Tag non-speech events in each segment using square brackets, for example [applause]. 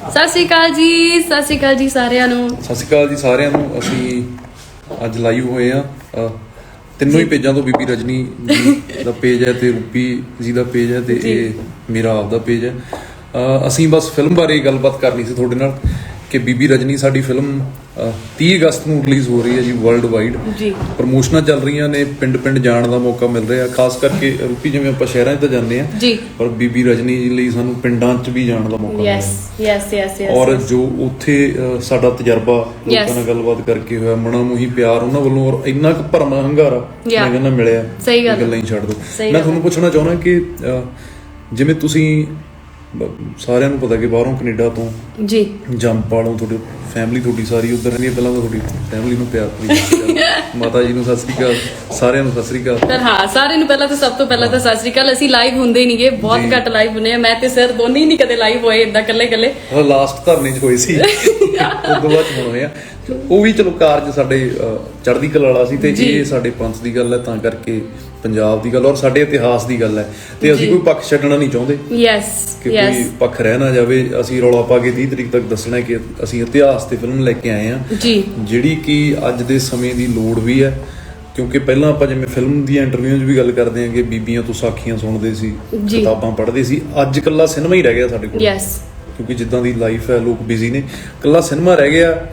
ਸਤਿ ਸ਼੍ਰੀ ਅਕਾਲ ਜੀ ਸਤਿ ਸ਼੍ਰੀ ਅਕਾਲ ਜੀ ਸਾਰਿਆਂ ਨੂੰ। ਸਤਿ ਸ਼੍ਰੀ ਅਕਾਲ ਜੀ ਸਾਰਿਆਂ ਨੂੰ। ਅਸੀਂ ਅੱਜ ਲਾਈਵ ਹੋਏ ਆ ਤਿੰਨੋਂ ਹੀ ਪੇਜਾਂ ਤੋਂ ਬੀਬੀ ਰਜਨੀ ਜੀ ਦਾ ਪੇਜ ਹੈ ਤੇ ਰੂਪੀ ਜੀ ਦਾ ਪੇਜ ਹੈ ਤੇ। ਇਹ ਮੇਰਾ ਆਪ ਦਾ ਪੇਜ ਹੈ। ਅਸੀਂ ਬਸ ਫਿਲਮ ਬਾਰੇ ਗੱਲਬਾਤ ਕਰਨੀ ਸੀ ਤੁਹਾਡੇ ਨਾਲ। ਕਿ ਬੀਬੀ ਰਜਨੀ ਸਾਡੀ ਫਿਲਮ ਅ, 30 ਅਗਸਤ ਨੂੰ ਰਿਲੀਜ਼ ਹੋ ਰਹੀ ਹੈ ਜੀ ਵਰਲਡ ਵਾਈਡ ਜੀ। ਪ੍ਰਮੋਸ਼ਨਾਂ ਚੱਲ ਰਹੀਆਂ ਨੇ ਪਿੰਡ ਪਿੰਡ ਜਾਣ ਦਾ ਮੌਕਾ ਮਿਲ ਰਿਹਾ ਖਾਸ ਕਰਕੇ ਰੂਪੀ ਜਿਵੇਂ ਆਪਾਂ ਸ਼ਹਿਰਾਂ 'ਚ ਤਾਂ ਜਾਂਦੇ ਆ ਜੀ। ਪਰ ਬੀਬੀ ਰਜਨੀ ਜੀ ਲਈ ਸਾਨੂੰ ਪਿੰਡਾਂ 'ਚ ਵੀ ਜਾਣ ਦਾ ਮੌਕਾ ਮਿਲਿਆ। ਯੈਸ ਯੈਸ ਯੈਸ ਯੈਸ ਔਰ ਜੋ ਉੱਥੇ ਸਾਡਾ ਤਜਰਬਾ ਲੋਕਾਂ. ਨਾਲ ਗੱਲਬਾਤ ਕਰਕੇ ਹੋਇਆ ਮਣਾ ਮੁਹੀ ਪਿਆਰ ਉਹਨਾਂ ਵੱਲੋਂ ਔਰ ਇੰਨਾ ਕੁ ਭਰਮਾ ਹੰਗਾਰਾ. ਮੈਂ ਕਹਿੰਦਾ ਮਿਲਿਆ ਸਹੀ ਗੱਲ ਇਹ ਗੱਲਾਂ ਹੀ ਛੱਡ ਸਹੀ ਮੈਂ ਤੁਹਾਨੂੰ ਪੁੱਛਣਾ ਚਾਹੁੰਦਾ ਕਿ ਜਿਵੇਂ ਤੁਸੀਂ ਸਾਰਿਆਂ ਨੂੰ ਪਤਾ ਕਿ ਬਾਹਰੋਂ ਕੈਨੇਡਾ ਤੋਂ ਜੀ। ਜੰਪਾਲੋਂ ਤੁਹਾਡੀ ਫੈਮਿਲੀ ਤੁਹਾਡੀ ਸਾਰੀ ਉਧਰ ਰਹਿੰਦੀ ਹੈ ਪਹਿਲਾਂ ਤਾਂ ਤੁਹਾਡੀ ਫੈਮਿਲੀ ਨੂੰ ਪਿਆਰ ਅਕਾਲ। [laughs] ਮਾਤਾ ਜੀ ਨੂੰ ਸਤਿ ਸ੍ਰੀ ਅਕਾਲ ਸਾਰਿਆਂ ਨੂੰ ਸਤਿ ਸ੍ਰੀ ਅਕਾਲ। ਪਰ ਹਾਂ ਸਾਰਿਆਂ ਨੂੰ ਪਹਿਲਾਂ ਤਾਂ ਸਭ ਤੋਂ ਪਹਿਲਾਂ ਤਾਂ ਸਤਿ ਸ਼੍ਰੀ ਅਕਾਲ। ਅਸੀਂ ਲਾਈਵ ਹੁੰਦੇ ਨਹੀਂਗੇ ਬਹੁਤ। ਘੱਟ ਲਾਈਵ ਹੁੰਦੇ ਆ। ਮੈਂ ਤੇ ਸਰ ਦੋਨੇ ਹੀ ਨਹੀਂ ਕਦੇ ਲਾਈਵ ਹੋਏ ਇਦਾਂ ਇਕੱਲੇ ਇਕੱਲੇ। ਉਹ ਲਾਸਟ ਧਰਨੇ 'ਚ ਹੋਏ ਸੀ। [laughs] ਤੋਂ ਬਾਅਦ ਹੁਣ ਹੋਏ ਆ। ਉਹ ਵੀ ਚਲੋ ਕਾਰਜ ਸਾਡੇ ਚੜ੍ਹਦੀ ਕਲਾ ਵਾਲਾ ਸੀ ਤੇ। ਇਹ ਸਾਡੇ ਪੰਥ ਦੀ ਗੱਲ ਹੈ ਤਾਂ ਕਰਕੇ ਪੰਜਾਬ ਦੀ ਗੱਲ ਔਰ ਸਾਡੇ ਇਤਿਹਾਸ ਦੀ ਗੱਲ ਹੈ। ਤੇ ਅਸੀਂ। ਕੋਈ ਪੱਖ ਛੱਡਣਾ ਨਹੀਂ ਚਾਹੁੰਦੇ। ਯੈਸ ਕਿ ਕੋਈ ਪੱਖ ਰਹਿ ਨਾ ਜਾਵੇ। ਅਸੀਂ ਰੌਲਾ ਪਾ ਕੇ 30 ਤਰੀਕ ਤੱਕ ਦੱਸਣਾ ਹੈ ਕਿ ਅਸੀਂ ਇਤਿਹਾਸ ਤੇ ਫਿਲਮ ਲੈ ਕੇ ਆਏ ਆ ਜੀ। ਜਿਹੜੀ ਕਿ ਅੱਜ ਦੇ ਸਮੇਂ ਦੀ ਲੋੜ ਵੀ ਹੈ। ਕਿਉਂਕਿ ਪਹਿਲਾਂ ਆਪਾਂ ਜਿਵੇਂ ਫਿਲਮ ਦੀਆਂ ਇੰਟਰਵਿਊਆਂ 'ਚ ਵੀ ਗੱਲ ਕਰਦੇ ਹਾਂ ਕਿ ਬੀਬੀਆਂ ਤੋਂ ਸਾਖੀਆਂ ਸੁਣਦੇ ਸੀ। ਕਿਤਾਬਾਂ ਪੜ੍ਹਦੇ ਸੀ। ਅੱਜ ਕੱਲਾ ਸਿਨੇਮਾ ਹੀ ਰਹਿ ਗਿਆ ਸਾਡੇ ਕੋਲ। ਯੈਸ ਕਿਉਂਕਿ ਜਿੱਦਾਂ ਦੀ ਲਾਈਫ ਹੈ ਲੋਕ ਬਿਜ਼ੀ ਨੇ। ਕੱਲਾ ਸਿਨੇਮਾ ਰਹਿ ਗਿਆ।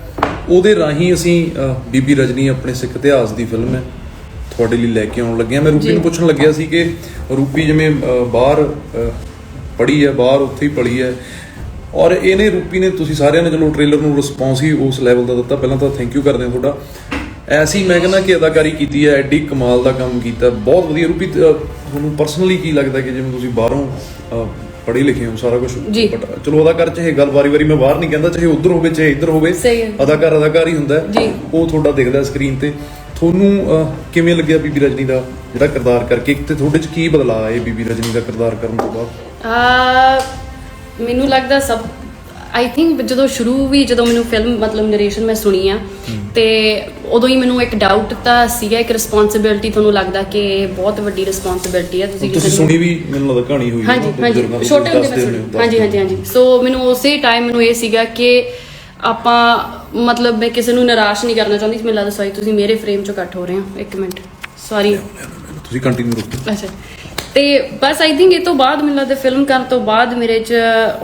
ਉਹਦੇ ਰਾਹੀਂ ਅਸੀਂ ਬੀਬੀ ਰਜਨੀ ਆਪਣੇ ਸਿੱਖ ਇਤਿਹਾਸ ਦੀ ਫਿਲਮ ਹੈ। ਤੁਹਾਡੇ ਲਈ ਲੈ ਕੇ ਆਉਣ ਲੱਗੇ ਹਾਂ ਮੈਂ ਰੂਪੀ। ਨੂੰ ਪੁੱਛਣ ਲੱਗਿਆ ਸੀ ਕਿ ਰੂਪੀ ਜਿਵੇਂ ਬਾਹਰ ਪੜੀ ਹੈ ਬਾਹਰ ਉੱਥੇ ਹੀ ਪੜੀ ਹੈ। ਔਰ ਇਹਨੇ ਰੂਪੀ ਨੇ ਤੁਸੀਂ ਸਾਰਿਆਂ ਨੇ ਚਲੋ ਟ੍ਰੇਲਰ ਨੂੰ ਰਿਸਪੌਂਸ ਹੀ ਉਸ ਲੈਵਲ ਦਾ ਦਿੱਤਾ। ਪਹਿਲਾਂ ਤਾਂ ਥੈਂਕ ਯੂ ਕਰਦੇ ਹਾਂ ਤੁਹਾਡਾ। ਐਸੀ ਮੈਂ ਕਹਿੰਦਾ ਕਿ ਅਦਾਕਾਰੀ ਕੀਤੀ ਹੈ ਐਡੀ ਕਮਾਲ ਦਾ ਕੰਮ ਕੀਤਾ। ਬਹੁਤ ਵਧੀਆ। ਰੂਪੀ ਤੁਹਾਨੂੰ ਪਰਸਨਲੀ ਕੀ ਲੱਗਦਾ ਕਿ ਜਿਵੇਂ ਤੁਸੀਂ ਬਾਹਰੋਂ ਪੜ੍ਹੇ ਲਿਖੇ ਹੋ ਸਾਰਾ ਕੁਝ। ਬਟ ਚਲੋ ਅਦਾਕਾਰ ਚਾਹੇ ਗੱਲ ਵਾਰੀ ਵਾਰੀ ਮੈਂ ਬਾਹਰ ਨਹੀਂ ਕਹਿੰਦਾ ਚਾਹੇ ਉਧਰ ਹੋਵੇ ਚਾਹੇ ਇੱਧਰ ਹੋਵੇ। ਅਦਾਕਾਰ ਅਦਾਕਾਰ ਹੀ ਹੁੰਦਾ। ਉਹ ਤੁਹਾਡਾ ਦਿਖਦਾ ਸਕਰੀਨ ਤੇ। ਤੁਹਾਨੂੰ ਕਿਵੇਂ ਲੱਗਿਆ ਬੀਬੀ ਰਜਨੀ ਦਾ ਜਿਹੜਾ ਕਿਰਦਾਰ ਕਰਕੇ? ਤੇ ਤੁਹਾਡੇ ਚ ਕੀ ਬਦਲਾਅ ਆਏ ਬੀਬੀ ਰਜਨੀ ਦਾ ਕਿਰਦਾਰ ਕਰਨ ਤੋਂ ਬਾਅਦ? ਆ ਮੈਨੂੰ ਲੱਗਦਾ ਸਭ ਆਈ ਥਿੰਕ ਜਦੋਂ ਸ਼ੁਰੂ ਵੀ ਜਦੋਂ ਮੈਨੂੰ ਫਿਲਮ ਮਤਲਬ ਨਰੇਸ਼ਨ ਮੈਂ ਸੁਣੀ ਆ ਤੇ ਉਦੋਂ ਹੀ ਮੈਨੂੰ ਇੱਕ ਡਾਊਟ ਤਾਂ ਸੀਗਾ ਇੱਕ ਰਿਸਪੌਂਸਿਬਿਲਟੀ ਤੁਹਾਨੂੰ ਲੱਗਦਾ ਕਿ ਬਹੁਤ ਵੱਡੀ ਰਿਸਪੌਂਸਿਬਿਲਟੀ ਹੈ ਤੁਸੀਂ ਤੁਸੀਂ ਸੁਣੀ ਵੀ ਮੈਨੂੰ ਲੱਗਦਾ ਕਹਾਣੀ ਹੋਈ ਹਾਂਜੀ ਹਾਂਜੀ ਛੋਟੇ ਹੁੰਦੇ ਮੈਂ ਸੁਣੀ ਹਾਂਜੀ ਹਾਂਜੀ ਹਾਂਜੀ। ਸੋ ਮੈਨੂੰ ਉਸੇ ਟਾਈਮ ਮੈਨੂੰ ਇਹ ਸੀਗਾ ਕਿ ਆਪਾਂ ਮਤਲਬ ਮੈਂ ਕਿਸੇ ਨੂੰ ਨਿਰਾਸ਼ ਨਹੀਂ ਕਰਨਾ ਚਾਹੁੰਦੀ ਮੈਨੂੰ ਲੱਗਦਾ ਸੌਰੀ ਤੁਸੀਂ ਮੇਰੇ ਫਰੇਮ ਚੋਂ ਕੱਟ ਹੋ ਰਹੇ ਹੋ। ਇੱਕ ਮਿੰਟ ਸੌਰੀ ਤੁਸੀਂ ਕੰਟੀਨਿਊ ਰੱਖੋ ਅੱਛਾ। ਤੇ ਬਸ ਆਈ ਥਿੰਕ ਇਹ ਤੋਂ ਬਾਅਦ ਮੈਨੂੰ ਲੱਗਦਾ ਫਿਲਮ ਕਰਨ ਤੋਂ ਬਾਅਦ ਮੇਰੇ ਚ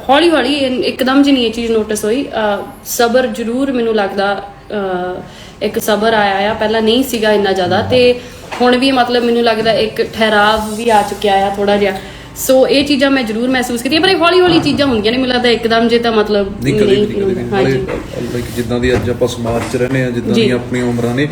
ਹੌਲੀ ਹੌਲੀ ਇੱਕਦਮ ਜਿਹੀ ਨਹੀਂ ਇਹ ਚੀਜ਼ ਨੋਟਿਸ ਹੋਈ। ਸਬਰ ਜ਼ਰੂਰ ਮੈਨੂੰ ਲੱਗਦਾ ਇੱਕ ਸਬਰ ਆਇਆ ਆ। ਪਹਿਲਾਂ ਨਹੀਂ ਸੀਗਾ ਇੰਨਾ ਜ਼ਿਆਦਾ ਤੇ ਹੁਣ ਵੀ ਮਤਲਬ ਮੈਨੂੰ ਲੱਗਦਾ ਇੱਕ ਠਹਿਰਾਵ ਵੀ ਆ ਚੁੱਕਿਆ ਆ ਥੋੜਾ ਜਿਹਾ। ਸੋ ਇਹ ਚੀਜ਼ਾਂ ਮੈਂ ਜ਼ਰੂਰ ਮਹਿਸੂਸ ਕੀਤੀਆਂ ਪਰ ਇਹ ਹੌਲੀ ਹੌਲੀ ਚੀਜ਼ਾਂ ਹੁੰਦੀਆਂ ਨੇ ਮੈਨੂੰ ਲੱਗਦਾ ਇੱਕਦਮ ਜੇ ਤਾਂ ਮਤਲਬ ਨਹੀਂ ਕਦੇ ਵੀ ਨਹੀਂ। ਹਾਂਜੀ। ਲਾਈਕ ਜਿੱਦਾਂ ਦੀ ਅੱਜ ਆਪਾਂ ਸਮਾਜ 'ਚ ਰਹਿੰਦੇ ਆ ਜਿੱਦਾਂ। ਦੀਆਂ ਆਪਣੀਆਂ ਉਮਰਾਂ ਨੇ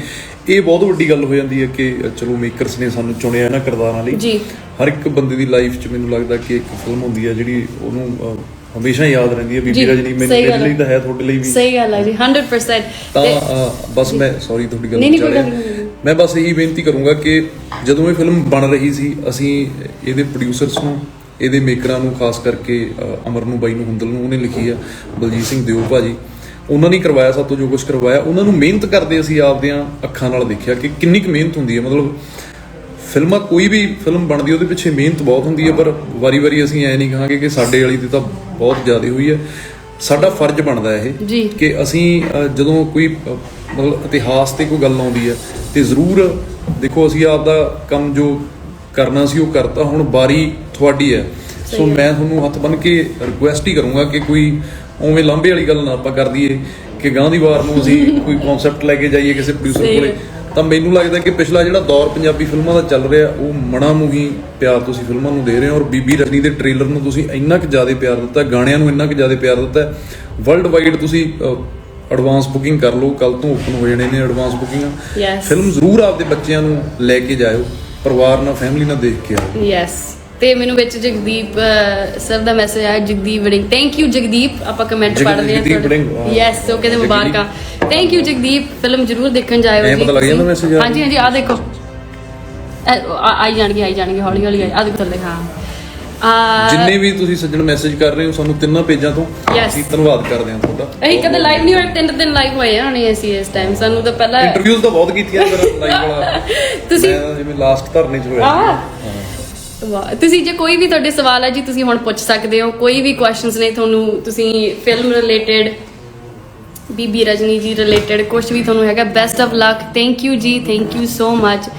ਇਹ ਬਹੁਤ ਵੱਡੀ ਗੱਲ ਹੋ ਜਾਂਦੀ ਹੈ ਕਿ ਚਲੋ ਮੇਕਰਸ ਨੇ ਸਾਨੂੰ ਚੁਣਿਆ ਇਹਨਾਂ ਕਿਰਦਾਰਾਂ ਲਈ। ਜੀ। ਹਰ ਇੱਕ ਬੰਦੇ ਦੀ ਲਾਈਫ 'ਚ ਮੈਨੂੰ ਲੱਗਦਾ ਕਿ ਇੱਕ ਫਿਲਮ ਹੁੰਦੀ ਹੈ ਜਿਹੜੀ ਉਹਨੂੰ ਹਮੇਸ਼ਾ ਯਾਦ ਰਹਿੰਦੀ ਹੈ। ਬੀਬੀ ਰਜਨੀ ਮੈਨੂੰ ਮੇਰੇ ਲਈ। ਤਾਂ ਹੈ ਤੁਹਾਡੇ ਲਈ ਵੀ। ਸਹੀ ਗੱਲ ਹੈ ਜੀ 100% ਤਾਂ ਬਸ ਮੈਂ ਸੌਰੀ ਤੁਹਾਡੀ ਗੱਲ ਨਹੀਂ, ਨਹੀਂ, ਮੈਂ ਬਸ ਇਹੀ ਬੇਨਤੀ ਕਰੂੰਗਾ ਕਿ ਜਦੋਂ ਇਹ ਫਿਲਮ ਬਣ ਰਹੀ ਸੀ ਅਸੀਂ ਇਹਦੇ ਪ੍ਰੋਡਿਊਸਰਸ ਨੂੰ ਇਹਦੇ ਮੇਕਰਾਂ ਨੂੰ ਖਾਸ ਕਰਕੇ ਅਮਰ ਨੂੰ ਬਾਈ ਨੂੰ ਹੁੰਦਲ ਨੂੰ ਉਹਨੇ ਲਿਖੀ ਆ ਬਲਜੀਤ ਸਿੰਘ ਦਿਓ ਭਾਜੀ। ਉਹਨਾਂ ਨੇ ਕਰਵਾਇਆ ਸਭ ਤੋਂ ਜੋ ਕੁਝ ਕਰਵਾਇਆ। ਉਹਨਾਂ ਨੂੰ ਮਿਹਨਤ ਕਰਦੇ ਅਸੀਂ ਆਪਦਿਆਂ ਅੱਖਾਂ ਨਾਲ ਦੇਖਿਆ ਕਿ ਕਿੰਨੀ ਕੁ ਮਿਹਨਤ ਹੁੰਦੀ ਹੈ। ਮਤਲਬ ਫਿਲਮਾਂ ਕੋਈ ਵੀ ਫਿਲਮ ਬਣਦੀ ਉਹਦੇ ਪਿੱਛੇ ਮਿਹਨਤ ਬਹੁਤ ਹੁੰਦੀ ਹੈ ਪਰ ਵਾਰੀ-ਵਾਰੀ ਅਸੀਂ ਐ ਨਹੀਂ ਕਹਾਂਗੇ ਕਿ ਸਾਡੇ ਵਾਲੀ ਦੀ ਤਾਂ ਬਹੁਤ ਜ਼ਿਆਦਾ ਹੋਈ ਹੈ। ਸਾਡਾ ਫਰਜ਼ ਬਣਦਾ ਇਹ ਕਿ ਅਸੀਂ ਜਦੋਂ ਕੋਈ ਮਤਲਬ ਇਤਿਹਾਸ ਤੇ ਕੋਈ ਗੱਲ ਆਉਂਦੀ ਹੈ ਤੇ ਜ਼ਰੂਰ ਦੇਖੋ ਅਸੀਂ ਆਪ ਦਾ ਕੰਮ ਜੋ ਕਰਨਾ ਸੀ ਉਹ ਕਰਤਾ। ਹੁਣ ਬਾਰੀ ਤੁਹਾਡੀ ਹੈ ਸੋ। ਮੈਂ ਤੁਹਾਨੂੰ ਹੱਥ ਬੰਨ ਕੇ ਰਿਕੁਐਸਟ ਹੀ ਕਰੂੰਗਾ ਕਿ ਕੋਈ ਉਵੇਂ ਲਾਂਭੇ ਵਾਲੀ ਗੱਲ ਨਾ ਆਪਾਂ ਕਰ ਦਈਏ ਕਿ ਗਾਂ ਦੀ ਵਾਰ ਨੂੰ ਅਸੀਂ [laughs] ਕੋਈ ਕਨਸੈਪਟ ਲੈ ਕੇ ਜਾਈਏ ਕਿਸੇ ਪ੍ਰੋਡਿਊਸਰ ਕੋਲੇ। ਤਾਂ ਮੈਨੂੰ ਲੱਗਦਾ ਕਿ ਪਿਛਲਾ ਜਿਹੜਾ ਦੌਰ ਪੰਜਾਬੀ ਫਿਲਮਾਂ ਦਾ ਚੱਲ ਰਿਹਾ ਉਹ ਮਣਾ ਮੂਹੀ ਪਿਆਰ ਤੁਸੀਂ ਫਿਲਮਾਂ ਨੂੰ ਦੇ ਰਹੇ ਹੋ। ਔਰ ਬੀਬੀ ਰਜਨੀ ਦੇ ਟ੍ਰੇਲਰ ਨੂੰ ਤੁਸੀਂ ਇੰਨਾ ਕੁ ਜ਼ਿਆਦਾ ਪਿਆਰ ਦਿੱਤਾ ਗਾਣਿਆਂ ਨੂੰ ਇੰਨਾ ਕੁ ਜ਼ਿਆਦਾ ਪਿਆਰ ਦਿੱਤਾ। ਵਰਲਡ ਵਾਈਡ ਤੁਸੀਂ ਐਡਵਾਂਸ ਬੁਕਿੰਗ ਕਰ ਲਓ ਕੱਲ ਤੋਂ ਓਪਨ ਹੋ ਜਾਣੇ ਨੇ ਐਡਵਾਂਸ ਬੁਕਿੰਗਾਂ ਯੈਸ ਫਿਲਮ ਜ਼ਰੂਰ ਆਪਦੇ ਬੱਚਿਆਂ ਨੂੰ ਲੈ ਕੇ ਜਾਇਓ ਪਰਿਵਾਰ ਨਾਲ ਫੈਮਿਲੀ ਨਾਲ ਦੇਖ ਕੇ ਆਓ। ਯੈਸ ਤੇ ਮੈਨੂੰ ਵਿੱਚ ਜਗਦੀਪ ਸਰ ਦਾ ਮੈਸੇਜ ਆਇਆ Jagdeep Warring. Thank you Jagdeep. ਆਪਾਂ ਕਮੈਂਟ ਪੜ੍ਹਦੇ ਹਾਂ ਜਗਦੀਪ ਵੜਿੰਗ, ਵਾਹ। ਯੈਸ ਉਹ ਕਹਿੰਦੇ। ਮੁਬਾਰਕਾਂ। Thank you Jagdeep. ਫਿਲਮ ਜ਼ਰੂਰ ਦੇਖਣ ਜਾਇਓ ਜੀ ਪਤਾ ਲੱਗ ਜਾਂਦਾ ਆ। ਹਾਂਜੀ ਹਾਂਜੀ ਆ ਦੇਖੋ। ਆਈ ਜਾਣਗੇ ਆਈ ਜਾਣਗੇ ਹੌਲੀ ਹੌਲੀ ਆ ਦੇਖੋ ਥੱਲੇ ਹਾਂ। ਜਿੰਨੇ ਵੀ ਤੁਸੀਂ ਸੱਜਣ ਮੈਸੇਜ ਕਰ ਰਹੇ ਹੋ ਸਾਨੂੰ ਤਿੰਨਾਂ ਪੇਜਾਂ ਤੋਂ. ਅਸੀਂ ਧੰਨਵਾਦ ਕਰਦੇ ਹਾਂ ਤੁਹਾਡਾ। ਅਸੀਂ ਕਦੇ ਲਾਈਵ ਨਹੀਂ ਹੋਏ ਤਿੰਨ ਦਿਨ ਲਾਈਵ ਹੋਏ ਹਣੇ ਅਸੀਂ ਇਸ ਟਾਈਮ ਸਾਨੂੰ ਤਾਂ ਪਹਿਲਾਂ ਇੰਟਰਵਿਊਜ਼ ਤਾਂ ਬਹੁਤ ਕੀਤੀਆਂ ਮੇਰਾ ਲਾਈਵ ਵਾਲਾ [laughs] ਤੁਸੀਂ ਜਿਵੇਂ ਲਾਸਟ ਧਰਨੇ 'ਚ ਹੋਇਆ। ਵਾਹ। ਤੁਸੀਂ ਜੇ ਕੋਈ ਵੀ ਤੁਹਾਡੇ ਸਵਾਲ ਹੈ ਜੀ ਤੁਸੀਂ ਹੁਣ ਪੁੱਛ ਸਕਦੇ ਹੋ। ਕੋਈ ਵੀ ਕੁਐਸਚਨਸ ਨੇ ਤੁਹਾਨੂੰ ਤੁਸੀਂ ਫਿਲਮ ਰਿਲੇਟਡ ਬੀਬੀ ਰਜਨੀ ਜੀ ਰਿਲੇਟਡ ਕੁਝ ਵੀ ਤੁਹਾਨੂੰ ਹੈਗਾ best of luck thank you ਜੀ ਥੈਂਕ ਯੂ ਸੋ ਮਚ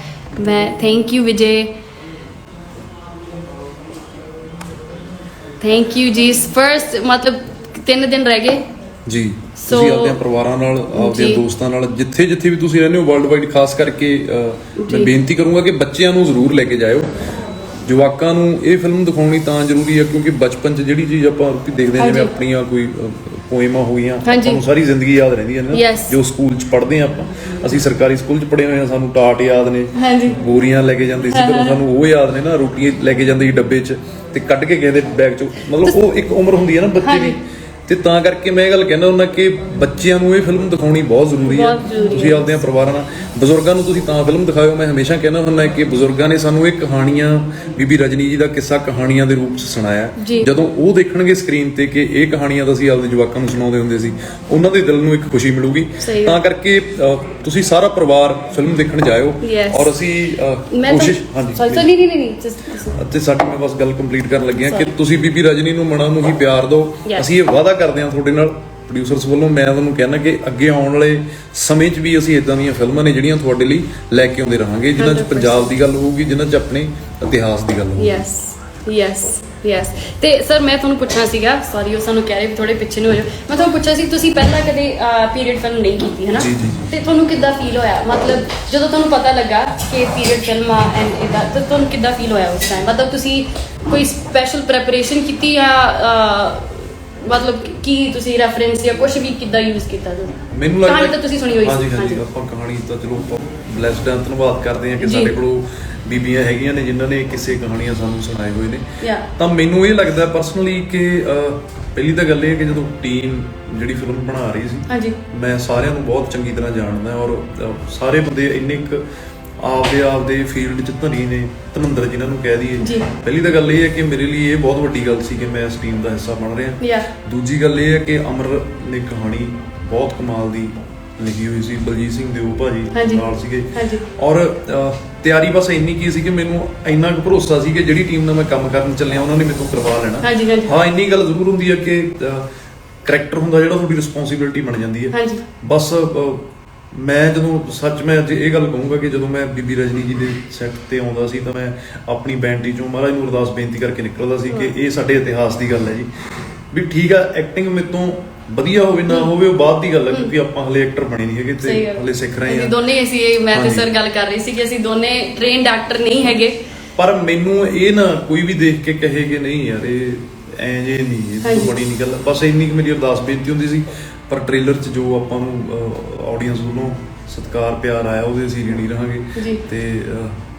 ਮੈਂ thank you Vijay. Thank you ਜੀ ਫਰਸਟ ਮਤਲਬ ਤਿੰਨ ਦਿਨ ਰਹਿ ਗਏ ਜੀ So- ਤੁਸੀਂ ਆਪਣੇ ਪਰਿਵਾਰਾਂ ਨਾਲ ਆਪਦੇ ਜੀ। ਦੋਸਤਾਂ ਨਾਲ ਜਿੱਥੇ ਜਿੱਥੇ ਵੀ ਤੁਸੀਂ ਰਹਿੰਦੇ ਹੋ ਵਰਲਡ ਵਾਈਡ ਖਾਸ ਕਰਕੇ ਅਹ, ਮੈਂ ਜੀ। ਬੇਨਤੀ ਕਰੂੰਗਾ ਕਿ ਬੱਚਿਆਂ ਨੂੰ ਜ਼ਰੂਰ ਲੈ ਕੇ ਜਾਇਓ ਜਵਾਕਾਂ ਨੂੰ ਇਹ ਫਿਲਮ ਦਿਖਾਉਣੀ ਤਾਂ ਜ਼ਰੂਰੀ ਹੈ ਕਿਉਂਕਿ ਬਚਪਨ 'ਚ ਜਿਹੜੀ ਚੀਜ਼ ਆਪਾਂ ਦੇਖਦੇ ਹਾਂ ਜਿਵੇਂ ਹਾਂਜੀ। ਆਪਣੀਆਂ ਕੋਈ ਪੋਇਮਾਂ ਹੋ ਗਈਆਂ ਹਾਂਜੀ। ਸਾਨੂੰ ਸਾਰੀ ਜ਼ਿੰਦਗੀ ਯਾਦ ਰਹਿੰਦੀ ਨਾ Yes. ਜੋ ਸਕੂਲ 'ਚ ਪੜ੍ਹਦੇ ਹਾਂ ਆਪਾਂ ਅਸੀਂ ਸਰਕਾਰੀ ਸਕੂਲ 'ਚ ਪੜ੍ਹੇ ਹੋਏ ਹਾਂ ਸਾਨੂੰ ਟਾਟ ਯਾਦ ਨੇ ਹਾਂਜੀ ਬੋਰੀਆਂ ਲੈ ਕੇ ਜਾਂਦੇ ਸੀ ਫਿਰ ਸਾਨੂੰ ਉਹ ਯਾਦ ਨੇ ਨਾ ਰੋਟੀਆਂ ਲੈ ਕੇ ਜਾਂਦੇ ਸੀ ਡੱਬੇ 'ਚ ਤੇ ਕੱਢ ਕੇ ਕਹਿੰਦੇ ਬੈਗ 'ਚੋਂ ਮਤਲਬ ਉਹ ਇੱਕ ਉਮਰ ਹੁੰਦੀ ਹੈ ਨਾ ਬੱਚੇ ਦੀ ਤੇ ਤਾਂ ਕਰਕੇ ਮੈਂ ਇਹ ਗੱਲ ਕਹਿੰਦਾ ਹੁੰਦਾ ਕਿ ਬੱਚਿਆਂ ਨੂੰ ਇਹ ਫਿਲਮ ਦਿਖਾਉਣੀ ਬਹੁਤ ਜ਼ਰੂਰੀ ਹੈ। ਤੁਸੀਂ ਆਪਦੇ ਪਰਿਵਾਰਾਂ ਨਾਲ ਬਜ਼ੁਰਗਾਂ ਨੂੰ ਤੁਸੀਂ ਤਾਂ ਫਿਲਮ ਦਿਖਾਓ ਮੈਂ ਹਮੇਸ਼ਾ ਕਹਿੰਦਾ ਹੁੰਦਾ ਕਿ ਬਜ਼ੁਰਗਾਂ ਨੇ ਸਾਨੂੰ ਇਹ ਕਹਾਣੀਆਂ ਬੀਬੀ ਰਜਨੀ ਜੀ ਦਾ ਕਿੱਸਾ ਕਹਾਣੀਆਂ ਦੇ ਰੂਪ 'ਚ ਸੁਣਾਇਆ। ਜਦੋਂ ਉਹ ਦੇਖਣਗੇ ਸਕਰੀਨ ਤੇ ਕਿ ਇਹ ਕਹਾਣੀਆਂ ਤਾਂ ਅਸੀਂ ਆਪਦੇ ਜਵਾਕਾਂ ਨੂੰ ਸੁਣਾਉਂਦੇ ਹੁੰਦੇ ਸੀ ਉਹਨਾਂ ਦੇ ਦਿਲ ਨੂੰ ਇੱਕ ਖੁਸ਼ੀ ਮਿਲੂਗੀ। ਤਾਂ ਕਰਕੇ ਤੁਸੀਂ ਸਾਰਾ ਪਰਿਵਾਰ ਫਿਲਮ ਦੇਖਣ ਜਾਇਓ. ਔਰ ਅਸੀਂ ਕੋਸ਼ਿਸ਼ ਹਾਂਜੀ ਸੌਰੀ ਨਹੀਂ ਨਹੀਂ ਨਹੀਂ ਅਤੇ ਸਾਡੀ ਮੈਂ ਬਸ ਗੱਲ ਕੰਪਲੀਟ ਕਰਨ ਲੱਗਿਆ ਕਿ ਤੁਸੀਂ ਬੀਬੀ ਰਜਨੀ ਨੂੰ ਮਨਾਂ ਨੂੰ ਹੀ ਪਿਆਰ ਦਿਓ. ਅਸੀਂ ਇਹ ਵਾਅਦਾ ਕਰਦੇ ਹਾਂ ਤੁਹਾਡੇ ਨਾਲ ਪ੍ਰੋਡਿਊਸਰਸ ਵੱਲੋਂ ਮੈਂ ਤੁਹਾਨੂੰ ਕਹਿਣਾ ਕਿ ਅੱਗੇ ਆਉਣ ਵਾਲੇ ਸਮੇਂ 'ਚ ਵੀ ਅਸੀਂ ਇਦਾਂ ਦੀਆਂ ਫਿਲਮਾਂ ਨੇ ਜਿਹੜੀਆਂ ਤੁਹਾਡੇ ਲਈ ਲੈ ਕੇ ਆਉਂਦੇ ਰਹਾਂਗੇ ਜਿਨ੍ਹਾਂ 'ਚ 100% ਪੰਜਾਬ ਦੀ ਗੱਲ ਹੋਊਗੀ ਜਿਨ੍ਹਾਂ 'ਚ ਆਪਣੇ ਇਤਿਹਾਸ ਦੀ ਗੱਲ ਹੋਊਗੀ। ਯੈਸ ਯੈਸ ਯੈਸ ਤੇ ਸਰ ਮੈਂ ਤੁਹਾਨੂੰ ਪੁੱਛਣਾ ਸੀਗਾ ਸੌਰੀ ਉਹ ਸਾਨੂੰ ਕਹਿ ਰਹੇ ਵੀ ਥੋੜੇ ਪਿੱਛੇ ਨੂੰ ਹੋ ਜਾਓ। ਮੈਂ ਤੁਹਾਨੂੰ ਪੁੱਛਿਆ ਸੀ ਤੁਸੀਂ ਪਹਿਲਾਂ ਕਦੇ ਪੀਰੀਅਡ ਫਿਲਮ ਨਹੀਂ ਕੀਤੀ ਹੈ ਨਾ ਜੀ, ਜੀ, ਜੀ। ਤੇ ਤੁਹਾਨੂੰ ਕਿੱਦਾਂ ਫੀਲ ਹੋਇਆ? ਮਤਲਬ ਜਦੋਂ ਤੁਹਾਨੂੰ ਪਤਾ ਲੱਗਾ ਕਿ ਪੀਰੀਅਡ ਫਿਲਮ ਆ ਐਂਡ ਇਦਾਂ ਤਾਂ ਤੁਹਾਨੂੰ ਕਿੱਦਾਂ ਫੀਲ ਹੋਇਆ ਉਸ ਟਾਈਮ ਮਤਲਬ ਤੁਸੀਂ ਕੋਈ ਸਪੈਸ਼ਲ ਪ੍ਰੈਪਰੇਸ਼ਨ ਕੀਤੀ ਜਾਂ ਮਤਲਬ ਕੀ ਤੁਸੀਂ ਰੈਫਰੈਂਸ ਜਾਂ ਕੁਝ ਵੀ ਕਿੱਦਾਂ ਯੂਜ਼ ਕੀਤਾ ਤੁਸੀਂ ਮੈਨੂੰ ਲੱਗਦਾ ਕਹਾਣੀ ਤਾਂ ਤੁਸੀਂ ਸੁਣੀ ਹੋਈ ਸੀ। ਹਾਂਜੀ ਹਾਂਜੀ ਆਪਾਂ ਕਹਾਣੀ ਤਾਂ ਚਲੋ ਬਲੈਸਡ ਹਾਂ ਧੰਨਵਾਦ ਕਰਦੇ ਹਾਂ ਕਿ। ਸਾਡੇ ਕੋਲ ਬੀਬੀਆਂ ਹੈਗੀਆਂ ਨੇ ਜਿਨ੍ਹਾਂ ਨੇ ਕਿਸੇ ਕਹਾਣੀਆਂ ਸਾਨੂੰ ਸੁਣਾਏ ਹੋਏ ਨੇ। ਤਾਂ ਮੈਨੂੰ ਇਹ ਲੱਗਦਾ ਪਰਸਨਲੀ ਕਿ ਪਹਿਲੀ ਤਾਂ ਗੱਲ ਇਹ ਹੈ ਕਿ ਜਦੋਂ ਟੀਮ ਜਿਹੜੀ ਫਿਲਮ ਬਣਾ ਰਹੀ ਸੀ ਹਾਂਜੀ। ਮੈਂ ਸਾਰਿਆਂ ਨੂੰ ਬਹੁਤ ਚੰਗੀ ਤਰ੍ਹਾਂ ਜਾਣਦਾ ਔਰ ਸਾਰੇ ਬੰਦੇ ਇੰਨੇ ਕੁ ਆਪਦੇ ਆਪਦੇ ਫੀਲਡ 'ਚ ਧਨੀ ਨੇ ਧਨੰਦਰ ਜਿਨ੍ਹਾਂ ਨੂੰ ਕਹਿ। ਦਈਏ। ਪਹਿਲੀ ਤਾਂ ਗੱਲ ਇਹ ਹੈ ਕਿ ਮੇਰੇ ਲਈ ਇਹ ਬਹੁਤ ਵੱਡੀ ਗੱਲ ਸੀ ਕਿ ਮੈਂ ਇਸ ਟੀਮ ਦਾ ਹਿੱਸਾ ਬਣ ਰਿਹਾ। ਦੂਜੀ ਗੱਲ ਇਹ ਹੈ ਕਿ ਅਮਰ ਨੇ ਕਹਾਣੀ ਬਹੁਤ ਕਮਾਲ ਦੀ ਲਿਖੀ ਹੋਈ ਸੀ ਬਲਜੀਤ ਸਿੰਘ ਹਾਂਜੀ। ਭਾਜੀ ਨਾਲ ਸੀਗੇ। ਔਰ ਤਿਆਰੀ ਬਸ ਇੰਨੀ ਕੀ ਸੀ ਕਿ ਮੈਨੂੰ ਇੰਨਾ ਕੁ ਭਰੋਸਾ ਸੀ ਕਿ ਜਿਹੜੀ ਟੀਮ ਨਾਲ ਮੈਂ ਕੰਮ ਕਰਨ ਚੱਲਿਆ ਉਹਨਾਂ ਨੇ ਮੈਨੂੰ ਕਰਵਾ ਲੈਣਾ। ਹਾਂ ਇੰਨੀ ਗੱਲ ਜ਼ਰੂਰ ਹੁੰਦੀ ਹੈ ਕਿ ਕਰੈਕਟਰ ਹੁੰਦਾ ਜਿਹੜਾ ਤੁਹਾਡੀ ਰਿਸਪੌਂਸਿਬਿਲਟੀ ਬਣ ਜਾਂਦੀ ਹੈ। ਹਾਂਜੀ। ਬਸ ਮੈਂ ਜਦੋਂ ਸੱਚ ਮੈਂ ਅੱਜ ਇਹ ਗੱਲ ਕਹੂੰਗਾ ਕਿ ਜਦੋਂ ਮੈਂ ਬੀਬੀ ਰਜਨੀ ਜੀ ਦੇ ਸੈੱਟ ਤੇ ਆਉਂਦਾ ਸੀ ਤਾਂ ਮੈਂ ਆਪਣੀ ਬੈਂਡੀ ਚੋਂ ਮਹਾਰਾਜ ਨੂੰ ਅਰਦਾਸ ਬੇਨਤੀ ਕਰਕੇ ਨਿਕਲਦਾ ਸੀ ਕਿ ਇਹ ਸਾਡੇ ਇਤਿਹਾਸ ਦੀ ਗੱਲ ਹੈ ਜੀ। ਵੀ ਠੀਕ ਆ ਐਕਟਿੰਗ ਮੇਰੇ ਤੋਂ ਵਧੀਆ ਹੋਵੇ ਨਾ ਹੋਵੇ ਉਹ ਬਾਅਦ ਦੀ ਗੱਲ ਹੈ ਕਿਉਂਕਿ ਆਪਾਂ ਹਲੇ ਐਕਟਰ ਬਣੇ ਨਹੀਂ ਹੈਗੇ ਤੇ ਹਲੇ ਸਿੱਖ ਰਹੇ ਅਸੀਂ ਹਾਂ। ਦੋਨੇ ਅਸੀਂ ਇਹ- ਮੈਂ ਤੇ। ਸਰ ਗੱਲ ਕਰ ਰਹੀ ਸੀ ਕਿ ਅਸੀਂ ਦੋਨੇ ਟ੍ਰੇਨਡ ਐਕਟਰ ਨਹੀਂ ਹੈਗੇ। ਪਰ ਮੈਨੂੰ ਇਹ ਨਾ ਕੋਈ ਵੀ ਦੇਖ ਕੇ ਕਹੇ ਕਿ ਨਹੀਂ ਯਾਰ ਇਹ ਐ ਜੇ ਨਹੀਂ ਇਹ। ਤਾਂ ਬੜੀ ਨਹੀਂ ਗੱਲ। ਬਸ ਇੰਨੀ ਕਿ ਮੇਰੀ ਅਰਦਾਸ ਬੇਨਤੀ ਹੁੰਦੀ ਸੀ। ਪਰ ਟ੍ਰੇਲਰ 'ਚ ਜੋ ਆਪਾਂ ਨੂੰ ਆਡੀਅנס ਵੱਲੋਂ ਸਤਿਕਾਰ ਪਿਆਰ ਆਇਆ ਉਹਦੇ ਅਸੀਂ ਰੀਣੀ ਰਹਾਂਗੇ। ਤੇ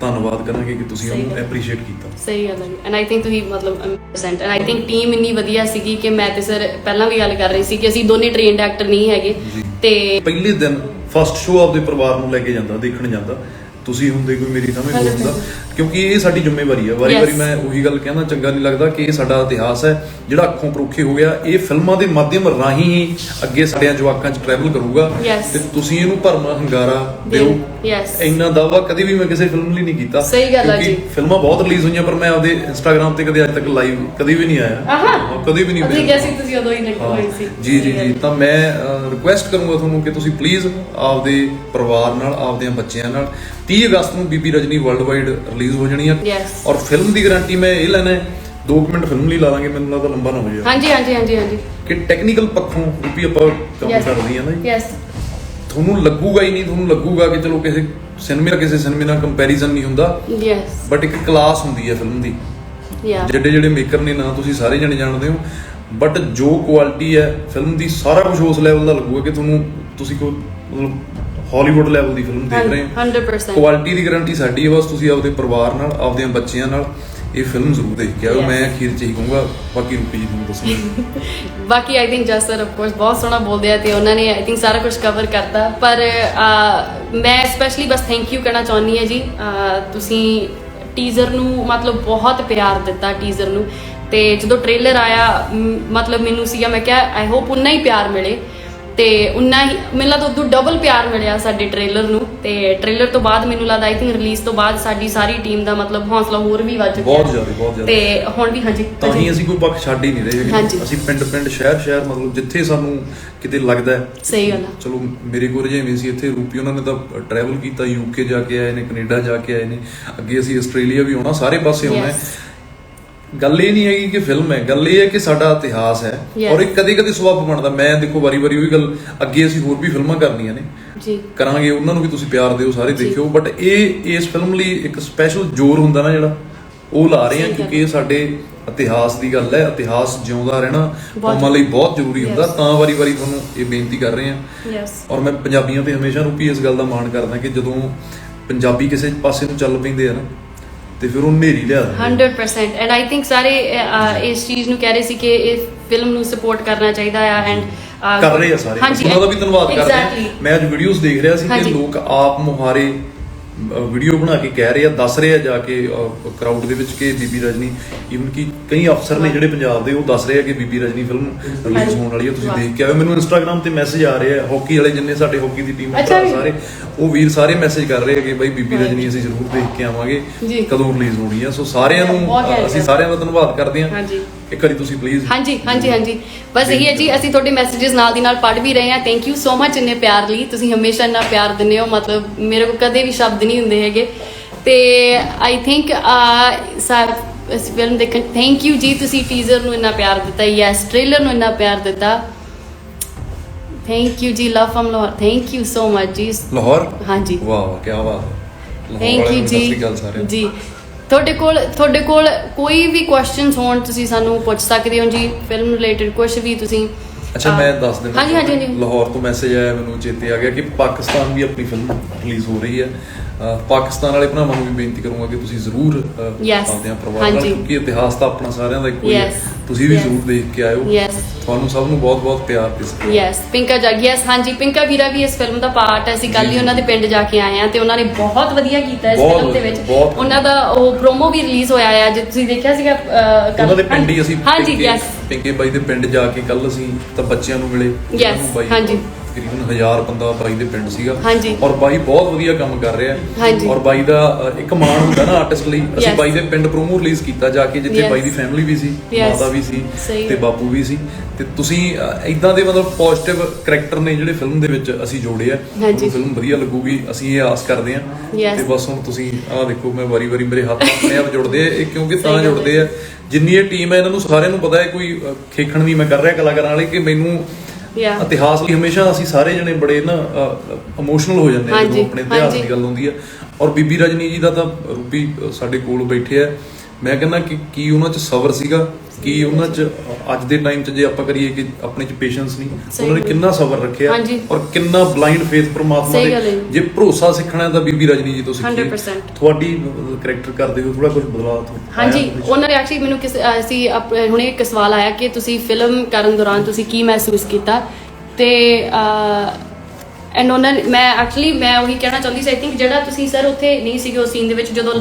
ਧੰਨਵਾਦ ਕਰਾਂਗੇ ਕਿ ਤੁਸੀਂ ਉਹਨੂੰ। ਐਪਰੀਸ਼ੀਏਟ ਕੀਤਾ ਸਹੀ ਗੱਲ ਹੈ ਐਂਡ ਆਈ ਥਿੰਕ ਤੁਸੀਂ ਮਤਲਬ 100% ਐਂਡ ਆਈ ਥਿੰਕ ਟੀਮ ਇੰਨੀ ਵਧੀਆ ਸੀਗੀ ਕਿ ਮੈਂ ਤੇ ਸਰ ਪਹਿਲਾਂ ਵੀ ਗੱਲ ਕਰ ਰਹੀ ਸੀ ਕਿ ਅਸੀਂ ਦੋਨੇ ਟ੍ਰੇਨਡ ਐਕਟਰ ਨਹੀਂ ਹੈਗੇ। ਤੇ ਪਹਿਲੇ ਦਿਨ ਫਸਟ ਸ਼ੋਅ ਆਪਦੇ ਪਰਿਵਾਰ ਨੂੰ ਲੈ ਕੇ ਜਾਂਦਾ ਦੇਖਣ ਜਾਂਦਾ ਤੁਸੀਂ ਹੁੰਦੇ ਕੋਈ ਮੇਰੀ ਸਮਝ ਨਹੀਂ ਹੁੰਦਾ ਕਿਉਂਕਿ ਇਹ ਸਾਡੀ ਜ਼ਿੰਮੇਵਾਰੀ ਹੈ ਵਾਰੀ Yes. ਵਾਰੀ ਮੈਂ ਉਹੀ ਗੱਲ ਕਹਿੰਦਾ ਚੰਗਾ ਨਹੀਂ ਲੱਗਦਾ ਕਿ ਇਹ ਸਾਡਾ ਇਤਿਹਾਸ ਹੈ ਜਿਹੜਾ ਅੱਖੋਂ ਪਰੋਖੇ ਹੋ ਗਿਆ। ਇਹ ਫਿਲਮਾਂ ਦੇ ਮਾਧਿਅਮ ਰਾਹੀਂ ਹੀ ਅੱਗੇ ਸਾਡਿਆਂ ਜਵਾਕਾਂ 'ਚ ਟਰੈਵਲ ਕਰੂਗਾ. ਤੇ ਤੁਸੀਂ ਇਹਨੂੰ ਭਰਮਾ ਹੰਗਾਰਾ ਦਿਓ। ਇੰਨਾ ਦਾਵਾ ਕਦੇ ਵੀ ਮੈਂ ਕਿਸੇ ਫਿਲਮ ਲਈ ਨਹੀਂ ਕੀਤਾ। ਸਹੀ ਗੱਲ ਕਿਉਂਕਿ ਜੀ। ਫਿਲਮਾਂ ਬਹੁਤ ਰਿਲੀਜ਼ ਹੋਈਆਂ ਪਰ ਮੈਂ ਆਪਦੇ ਇੰਸਟਾਗ੍ਰam ਤੇ ਕਦੇ ਅੱਜ ਤੱਕ ਲਾਈਵ ਕਦੇ ਵੀ ਨਹੀਂ ਆਇਆ। ਹਾਂ, ਕਦੇ ਵੀ ਨਹੀਂ ਅਸੀਂ। ਕਿਹਾ ਸੀ ਤੁਸੀਂ ਉਦੋਂ ਹੀ ਲੱਗੇ ਹਾਂ, ਹੋਏ ਸੀ। ਜੀ ਜੀ ਜੀ। ਤਾਂ ਮੈਂ ਰਿਕੁਐਸਟ ਕਰੂੰਗਾ ਤੁਹਾਨੂੰ ਕਿ ਤੁਸੀਂ ਪਲੀਜ਼ ਆਪਦੇ ਪਰਿਵਾਰ ਨਾਲ ਆਪਦਿਆਂ ਬੱਚਿਆਂ ਨਾਲ 30 ਅਗਸਤ ਨੂੰ ਬੀਬੀ ਰਜਨੀ ਵਰਲਡ ਵਾਈਡ ਰਿਲੀਜ਼ ਹੋ ਜਾਣੀ ਹੈ Yes. ਔਰ ਫਿਲਮ ਦੀ ਗਾਰੰਟੀ ਮੈਂ ਇਹ ਲੈਣਾ ਹੈ 2 ਮਿੰਟ ਫਿਲਮ ਲਈ ਲਾ ਲਾਂਗੇ ਮੈਨੂੰ ਲੱਗਦਾ ਲੰਬਾ ਨਾ ਹੋ ਜਾਏ। ਹਾਂਜੀ ਹਾਂਜੀ ਹਾਂਜੀ ਹਾਂਜੀ। ਕਿ ਟੈਕਨੀਕਲ ਪੱਖੋਂ ਵੀ ਆਪਾਂ ਕੰਮ Yes. ਕਰਦੇ ਹਾਂ ਨਾ ਜੀ। ਯੈਸ ਤੁਹਾਨੂੰ ਲੱਗੂਗਾ ਹੀ ਨਹੀਂ ਤੁਹਾਨੂੰ ਲੱਗੂਗਾ ਕਿ ਚਲੋ ਕਿਸੇ ਸਿਨੇਮੇ ਨਾਲ ਕਿਸੇ ਸਿਨੇਮੇ ਨਾਲ ਕੰਪੈਰੀਜ਼ਨ ਨਹੀਂ ਹੁੰਦਾ। ਯੈਸ ਬਟ ਇੱਕ ਕਲਾਸ ਹੁੰਦੀ ਹੈ ਫਿਲਮ ਦੀ। ਯਾ ਜਿਹੜੇ ਜਿਹੜੇ ਮੇਕਰ ਨੇ ਨਾ ਤੁਸੀਂ ਸਾਰੇ ਜਣੇ ਜਾਣਦੇ ਹੋ। ਬਟ ਜੋ ਕੁਆਲਿਟੀ ਹੈ ਫਿਲਮ ਦੀ ਸਾਰਾ ਕੁਝ ਉਸ ਲੈਵਲ ਦਾ ਲੱਗੂਗਾ ਕਿ ਤੁਹਾਨੂੰ ਤੁਸੀਂ ਕੋਈ ਮਤਲਬ ਹਾਲੀਵੁੱਡ ਲੈਵਲ ਦੀ ਫਿਲਮ ਦੇਖ ਰਹੇ ਹੋ। 100% ਕੁਆਲਿਟੀ ਦੀ ਗਾਰੰਟੀ ਸਾਡੀ ਹੈ ਬਸ ਤੁਸੀਂ ਆਪਦੇ ਪਰਿਵਾਰ ਨਾਲ ਆਪਦੇ ਬੱਚਿਆਂ ਨਾਲ ਇਹ ਫਿਲਮ ਜ਼ਰੂਰ ਦੇਖ ਕੇ ਆਓ. ਮੈਂ ਅਖੀਰ ਚ ਹੀ ਕਹੂੰਗਾ ਬਾਕੀ ਰੂਪੀ ਜੀ ਤੁਹਾਨੂੰ ਦੱਸਣਗੇ [laughs] ਬਾਕੀ I think Jas sir of course ਬਹੁਤ ਸੋਹਣਾ ਬੋਲਦੇ ਆ ਤੇ ਉਹਨਾਂ ਨੇ ਆਈ ਥਿੰਕ ਸਾਰਾ ਕੁਝ ਕਵਰ ਕਰਤਾ। ਪਰ ਮੈਂ ਸਪੈਸ਼ਲੀ ਬਸ ਥੈਂਕ ਯੂ ਕਹਿਣਾ ਚਾਹੁੰਦੀ ਹਾਂ ਜੀ। ਤੁਸੀਂ ਟੀਜ਼ਰ ਨੂੰ ਮਤਲਬ ਬਹੁਤ ਪਿਆਰ ਦਿੱਤਾ ਟੀਜ਼ਰ ਨੂੰ। ਤੇ ਜਦੋਂ ਟ੍ਰੇਲਰ ਆਇਆ ਮਤਲਬ ਮੈਨੂੰ ਸੀਗਾ ਮੈਂ ਕਿਹਾ ਆਈ ਹੋਪ ਉਨਾ ਹੀ ਪਿਆਰ ਮਿਲੇ। ਤੇ ਉਨਾ ਹੀ ਮੈਨੂੰ ਲੱਗਦਾ ਉਦੋਂ ਡਬਲ ਪਿਆਰ ਮਿਲਿਆ ਸਾਡੇ ਟ੍ਰੇਲਰ ਨੂੰ ਤੇ ਟ੍ਰੇਲਰ ਤੋਂ ਬਾਅਦ ਮੈਨੂੰ ਲੱਗਦਾ ਆਈ ਥਿੰਕ ਰਿਲੀਜ਼ ਤੋਂ ਬਾਅਦ ਸਾਡੀ ਸਾਰੀ ਟੀਮ ਦਾ ਮਤਲਬ ਹੌਸਲਾ ਹੋਰ ਵੀ ਵੱਧ ਚੁੱਕਿਆ ਬਹੁਤ ਜ਼ਿਆਦਾ ਬਹੁਤ ਜ਼ਿਆਦਾ ਤੇ ਹੁਣ ਵੀ ਹਾਂਜੀ ਤਾਂ। ਹੀ ਅਸੀਂ ਕੋਈ ਪੱਖ ਛੱਡ ਹੀ ਨਹੀਂ ਰਹੇ ਹਾਂਜੀ। ਅਸੀਂ ਪਿੰਡ ਪਿੰਡ ਸ਼ਹਿਰ ਸ਼ਹਿਰ ਮਤਲਬ ਜਿੱਥੇ ਸਾਨੂੰ ਕਿਤੇ ਲੱਗਦਾ ਹੈ ਸਹੀ ਗੱਲ ਆ ਚਲੋ ਮੇਰੇ ਕੋਲ ਜਿਵੇਂ ਸੀ ਇੱਥੇ ਰੂਪੀ ਉਹਨਾਂ ਨੇ ਤਾਂ ਟਰੈਵਲ ਕੀਤਾ ਯੂਕੇ ਜਾ ਕੇ ਆਏ ਨੇ ਕੈਨੇਡਾ ਜਾ ਕੇ ਆਏ ਨੇ ਅੱਗੇ ਅਸੀਂ ਆਸਟ੍ਰੇਲੀਆ ਵੀ ਆਉਣਾ ਸਾਰੇ ਪਾਸੇ ਆਉਣਾ ਹੈ Yes. ਗੱਲ ਇਹ ਨਹੀਂ ਹੈਗੀ ਕਿ ਫਿਲਮ ਹੈ। ਗੱਲ ਇਹ ਹੈ ਕਿ ਸਾਡਾ ਇਤਿਹਾਸ ਹੈ. ਔਰ ਇਹ ਕਦੇ ਕਦੇ ਸਬੱਬ ਬਣਦਾ। ਮੈਂ ਦੇਖੋ ਵਾਰੀ-ਵਾਰੀ ਉਹੀ ਗੱਲ ਅੱਗੇ ਅਸੀਂ ਹੋਰ ਵੀ ਫਿਲਮਾਂ ਕਰਨੀਆਂ ਨੇ। ਜੀ। ਕਰਾਂਗੇ ਉਹਨਾਂ ਨੂੰ ਵੀ ਤੁਸੀਂ ਪਿਆਰ ਦਿਓ ਸਾਰੇ। ਦੇਖਿਓ। ਬਟ ਇਹ ਇਸ ਫਿਲਮ ਲਈ ਇੱਕ ਸਪੈਸ਼ਲ ਜ਼ੋਰ ਹੁੰਦਾ ਨਾ ਜਿਹੜਾ ਉਹ ਲਾ ਰਹੇ ਆ। ਕਿਉਂਕਿ ਇਹ ਸਾਡੇ ਇਤਿਹਾਸ ਦੀ ਗੱਲ ਹੈ। ਇਤਿਹਾਸ ਜਿਉਂਦਾ ਰਹਿਣਾ ਕੌਮਾਂ ਲਈ ਬਹੁਤ ਜ਼ਰੂਰੀ ਹੁੰਦਾ. ਤਾਂ ਵਾਰੀ-ਵਾਰੀ ਤੁਹਾਨੂੰ ਇਹ ਬੇਨਤੀ ਕਰ ਰਹੇ ਆ ਯੈਸ ਔਰ ਮੈਂ ਪੰਜਾਬੀਆਂ ਤੇ ਹਮੇਸ਼ਾ ਰੂਪੀ ਇਸ ਗੱਲ ਦਾ ਮਾਣ ਕਰਦਾ ਕਿ ਜਦੋਂ ਪੰਜਾਬੀ ਕਿਸੇ ਪਾਸੇ ਨੂੰ ਚੱਲ ਪੈਂਦੇ ਆ ਨਾ ਤੇ ਫਿਰ ਉਹ ਨੇਰੀ ਲਿਆ ਦਿੰਦੇ ਆ। 100% ਐਂਡ ਆਈ ਥਿੰਕ ਸਾਰੇ ਅਹ, ਇਸ ਚੀਜ਼ ਨੂੰ ਕਹਿ ਰਹੇ ਸੀ ਕਿ ਇਸ ਫਿਲਮ ਨੂੰ ਸਪੋਰਟ ਕਰਨਾ ਚਾਹੀਦਾ ਆ ਐਂਡ ਕਰ ਰਹੇ ਆ ਸਾਰੇ ਹਾਂਜੀ ਉਹਨਾਂ ਦਾ ਵੀ ਧੰਨਵਾਦ ਕਰਦੇ ਆ Exactly. ਮੈਂ ਅੱਜ ਵੀਡੀਓਜ਼ ਦੇਖ ਰਿਹਾ ਸੀ ਕਿ ਹਾਂਜੀ। ਲੋਕ ਆਪ ਮੁਹਾਰੇ ਵੀਡੀਓ ਬਣਾ ਕੇ ਕਹਿ ਰਹੇ ਆ ਦੱਸ ਰਹੇ ਆ ਜਾ ਕੇ ਕਰਾਊਡ ਦੇ ਵਿੱਚ ਕਿ ਬੀਬੀ ਰਜਨੀ ਇਵਨ ਕਿ ਕਈ ਅਫਸਰ ਨੇ ਜਿਹੜੇ ਪੰਜਾਬ ਦੇ ਉਹ ਦੱਸ ਰਹੇ ਆ ਕਿ ਬੀਬੀ ਰਜਨੀ ਫਿਲਮ ਰਿਲੀਜ਼। ਹੋਣ ਵਾਲੀ ਹੈ ਤੁਸੀਂ। ਦੇਖ ਕੇ ਆਓ ਮੈਨੂੰ ਇੰਸਟਾਗ੍ਰam ਤੇ ਮੈਸੇਜ ਆ ਰਹੇ ਆ ਹਾਕੀ ਵਾਲੇ ਜਿੰਨੇ ਸਾਡੇ ਹਾਕੀ ਦੀ ਟੀਮ ਵੀ। ਸਾਰੇ ਉਹ ਵੀਰ ਸਾਰੇ ਮੈਸੇਜ ਕਰ ਰਹੇ ਆ ਕਿ ਬਾਈ ਬੀਬੀ ਰਜਨੀ ਅਸੀਂ ਜ਼ਰੂਰ ਦੇਖ ਕੇ ਆਵਾਂਗੇ। ਕਦੋਂ ਰਿਲੀਜ਼ ਹੋਣੀ ਆ ਸੋ ਸਾਰਿਆਂ ਨੂੰ ਅਸੀਂ। ਸਾਰਿਆਂ ਦਾ ਧੰਨਵਾਦ ਕਰਦੇ ਹਾਂਜੀ। ਇੱਕ ਵਾਰੀ ਤੁਸੀਂ ਪਲੀਜ਼ ਹਾਂਜੀ ਹਾਂਜੀ ਹਾਂਜੀ। ਬਸ ਇਹੀ ਹੈ ਜੀ ਅਸੀਂ ਤੁਹਾਡੇ ਮੈਸੇजेस ਨਾਲ ਦੀ ਨਾਲ ਪੜ੍ਹ ਵੀ ਰਹੇ ਹਾਂ। ਥੈਂਕ ਯੂ ਸੋ ਮਚ ਇੰਨੇ ਪਿਆਰ ਲਈ। ਤੁਸੀਂ ਹਮੇਸ਼ਾ ਇੰਨਾ ਪਿਆਰ ਦਿੰਦੇ ਹੋ ਮਤਲਬ ਮੇਰੇ ਕੋਲ ਕਦੇ ਵੀ ਸ਼ਬਦ ਨਹੀਂ ਹੁੰਦੇ ਹੈਗੇ। ਤੇ ਆਈ ਥਿੰਕ ਸਰ ਇਸ ਫਿਲਮ ਦੇਖਣ ਥੈਂਕ ਯੂ ਜੀ ਤੁਸੀਂ ਟੀਜ਼ਰ ਨੂੰ ਇੰਨਾ ਪਿਆਰ ਦਿੱਤਾ ਯੈਸ ਟ੍ਰੇਲਰ ਨੂੰ ਇੰਨਾ ਪਿਆਰ ਦਿੱਤਾ। ਥੈਂਕ ਯੂ ਜੀ love from Lahore thank you so much ਜੀ। ਲਾਹੌਰ ਹਾਂਜੀ। ਵਾਹ ਵਾਹ ਕੀ ਬਾਤ ਥੈਂਕ ਯੂ ਜੀ। ਜੀ। ਤੁਹਾਡੇ ਕੋਲ ਤੁਹਾਡੇ ਕੋਲ ਕੋਈ ਵੀ ਕੁਐਸਚਨਸ ਹੋਣ ਤੁਸੀਂ ਸਾਨੂੰ ਪੁੱਛ ਸਕਦੇ ਹੋ ਜੀ ਫਿਲਮ ਰਿਲੇਟਡ ਕੁਝ ਵੀ ਤੁਸੀਂ ਅੱਛਾ ਮੈਂ ਦੱਸ ਦਿੰਦਾ ਹਾਂਜੀ ਹਾਂਜੀ ਹਾਂਜੀ ਲਾਹੌਰ ਤੋਂ ਮੈਸੇਜ ਆਇਆ ਮੈਨੂੰ ਚੇਤੇ ਆ ਗਿਆ ਕਿ ਪਾਕਿਸਤਾਨ ਵੀ ਆਪਣੀ ਫਿਲਮ ਰਿਲੀਜ਼ ਹੋ ਰਹੀ ਹੈ ਅਹ ਪਾਕਿਸਤਾਨ ਵਾਲੇ ਭਰਾਵਾਂ ਨੂੰ ਵੀ ਬੇਨਤੀ ਕਰੂੰਗਾ ਕਿ ਤੁਸੀਂ ਜ਼ਰੂਰ ਅਹ, Yes, ਪਰਿਵਾਰ ਨਾਲ ਹਾਂਜੀ। ਕਿਉਂਕਿ ਇਤਿਹਾਸ ਤਾਂ ਆਪਣਾ ਸਾਰਿਆਂ ਦਾ ਇੱਕੋ ਹੀ ਹੈ Yes, ਤੁਸੀਂ ਵੀ yes. ਜ਼ਰੂਰ ਦੇਖ ਕੇ ਆਇਓ Yes. ਤੁਹਾਨੂੰ ਸਭ ਨੂੰ ਬਹੁਤ ਬਹੁਤ ਪਿਆਰ ਤੇ ਸਤਿਕਾਰ। ਯੈਸ ਪਿੰਕਾ ਜੱਗ ਯੈਸ ਹਾਂਜੀ ਪਿੰਕਾ ਵੀਰਾ ਵੀ ਇਸ ਫਿਲਮ ਦਾ ਪਾਰਟ ਹੈ। ਅਸੀਂ ਕੱਲ ਹੀ ਉਹਨਾਂ ਦੇ ਪਿੰਡ ਜਾ ਕੇ ਆਏ ਆ ਤੇ ਉਹਨਾਂ ਨੇ ਬਹੁਤ ਵਧੀਆ ਕੀਤਾ ਇਸ ਬਹੁਤ ਫਿਲਮ ਦੇ ਵਧੀਆ, ਵਿੱਚ। ਬਹੁਤ ਉਹਨਾਂ ਦਾ ਉਹ ਪ੍ਰੋਮੋ ਵੀ ਰਿਲੀਜ਼ ਹੋਇਆ ਆ ਜੇ ਤੁਸੀਂ ਦੇਖਿਆ ਸੀਗਾ ਅਹ, ਕੱਲ੍ਹ- ਉਹਨਾਂ ਦੇ ਪਿੰਡ ਹੀ ਅਸੀਂ ਹਾਂਜੀ ਪਿੰਕੇ- ਯੈਸ ਪਿੰਕੇ ਬਾਈ ਦੇ ਪਿੰਡ ਜਾ ਕੇ ਕੱਲ ਅਸੀਂ ਤਾਂ ਬੱਚਿਆਂ ਨੂੰ ਮਿਲੇ। Yes, ਜਿਹਨਾਂ ਨੂੰ ਬਾਈ ਹਾਂਜੀ। ਤਕਰੀਬਨ 1000 ਬੰਦਾ ਬਾਈ ਦੇ ਪਿੰਡ ਸੀਗਾ ਹਾਂਜੀ। ਔਰ ਬਾਈ ਬਹੁਤ ਵਧੀਆ ਕੰਮ ਕਰ ਰਿਹਾ ਹਾਂਜੀ। ਔਰ ਬਾਈ ਦਾ ਅ, ਇੱਕ ਮਾਣ ਹੁੰਦਾ ਨਾ ਆਰਟਿਸਟ ਲਈ ਅਸੀਂ Yes. ਬਾਈ ਦੇ ਪਿੰਡ ਪ੍ਰੋਮੋ ਰਿਲੀਜ਼ ਕੀਤਾ ਜਾ ਕੇ ਜਿੱਥੇ Yes. ਬਾਈ ਦੀ ਫੈਮਿਲੀ ਵੀ ਸੀ Yes. ਮਾਤਾ ਵੀ ਸੀ ਸਹੀ ਤੇ ਹੈ। ਬਾਪੂ ਵੀ ਸੀ ਤੇ ਤੁਸੀਂ ਇਦਾਂ ਦੇ ਮਤਲਬ ਪੋਜ਼ਿਟਿਵ ਕੈਰੈਕਟਰ ਨੇ ਜਿਹੜੇ ਫਿਲਮ ਦੇ ਵਿੱਚ ਅਸੀਂ ਜੋੜੇ ਆ ਹਾਂਜੀ। ਫਿਲਮ ਵਧੀਆ ਲੱਗੂਗੀ ਅਸੀਂ ਇਹ ਆਸ ਕਰਦੇ ਆ Yes. ਤੇ ਬਸ ਹੁਣ ਤੁਸੀਂ ਆਹ ਦੇਖੋ ਮੈਂ ਵਾਰੀ-ਵਾਰੀ ਮੇਰੇ ਹੱਥ ਆਪਣੇ ਆਪ ਜੁੜਦੇ ਆ ਇਹ ਕਿਉਂਕਿ ਤਾਂ ਸਹੀ ਗੱਲ ਹੈ। ਜੁੜਦੇ ਆ ਜਿੰਨੀ ਇਹ ਟੀਮ ਹੈ ਇਹਨਾਂ ਨੂੰ ਸਾਰਿਆਂ ਨੂੰ ਪਤਾ ਹੈ ਕੋਈ ਅ, ਖੇਖਣ ਨਹੀਂ ਮੈਂ ਕਰ ਰਿਹਾ ਕਲਾਕਾਰਾਂ ਵਾਲੇ ਕਿ ਮੈਨੂੰ Yeah. ਇਤਿਹਾਸ ਲਈ ਹਮੇਸ਼ਾ ਅਸੀਂ ਸਾਰੇ ਜਣੇ ਬੜੇ ਨਾ ਇਮੋਸ਼ਨਲ ਹੋ ਜਾਂਦੇ ਹਾਂਜੀ, ਜਦੋਂ ਆਪਣੇ ਇਤਿਹਾਸ। ਦੀ ਗੱਲ ਹੁੰਦੀ ਆ ਔਰ ਬੀਬੀ ਰਜਨੀ ਜੀ ਦਾ ਤਾਂ ਰੂਪੀ ਸਾਡੇ ਕੋਲ ਬੈਠੇ ਆ ਮੈਂ ਕਹਿੰਦਾ ਕਿ ਕੀ ਉਹਨਾਂ 'ਚ ਸਬਰ ਸੀਗਾ ਕੀ ਉਹਨਾਂ 'ਚ ਅੱਜ ਦੇ ਟਾਈਮ 'ਚ ਜੇ ਆਪਾਂ ਕਰੀਏ ਕਿ ਆਪਣੇ 'ਚ ਪੇਸ਼ੈਂਸ ਨਹੀਂ ਉਹਨਾਂ ਨੇ। ਕਿੰਨਾ ਸਬਰ ਰੱਖਿਆ। ਔਰ ਕਿੰਨਾ ਬਲਾਈਂਡ ਫੇਥ ਪ੍ਰਮਾਤਮਾ ਦੇ। ਜੇ ਭਰੋਸਾ ਸਿੱਖਣਾ ਹੈ ਤਾਂ ਬੀਬੀ ਰਜਨੀ ਜੀ ਤੋਂ 100% ਤੁਹਾਡੀ ਕੈਰੈਕਟਰ ਕਰਦੇ ਹੋ ਥੋੜਾ ਕੁਝ ਬਦਲਾਅ ਤੋਂ ਹਾਂਜੀ? ਉਹਨਾਂ ਨੇ ਐਕਚੁਅਲੀ ਮੈਨੂੰ ਕਿਸ ਅਸੀਂ ਹੁਣੇ ਇੱਕ ਸਵਾਲ ਆਇਆ ਕਿ ਤੁਸੀਂ ਫਿਲਮ ਕਰਨ ਦੌਰਾਨ ਤੁਸੀਂ ਕੀ ਮਹਿਸੂਸ ਕੀਤਾ ਤੇ ਐਂਡ ਉਹਨਾਂ ਮੈਂ ਐਕਚੁਅਲੀ ਮੈਂ ਉਹੀ ਕਹਿਣਾ ਚਾਹੁੰਦੀ ਸੀ ਆਈ ਥਿੰਕ ਜਿਹੜਾ ਤੁਸੀਂ ਸਰ ਉੱਥੇ ਨਹੀਂ ਸੀਗੇ ਉਸ ਸੀਨ ਦੇ ਵਿੱਚ ਜਦੋਂ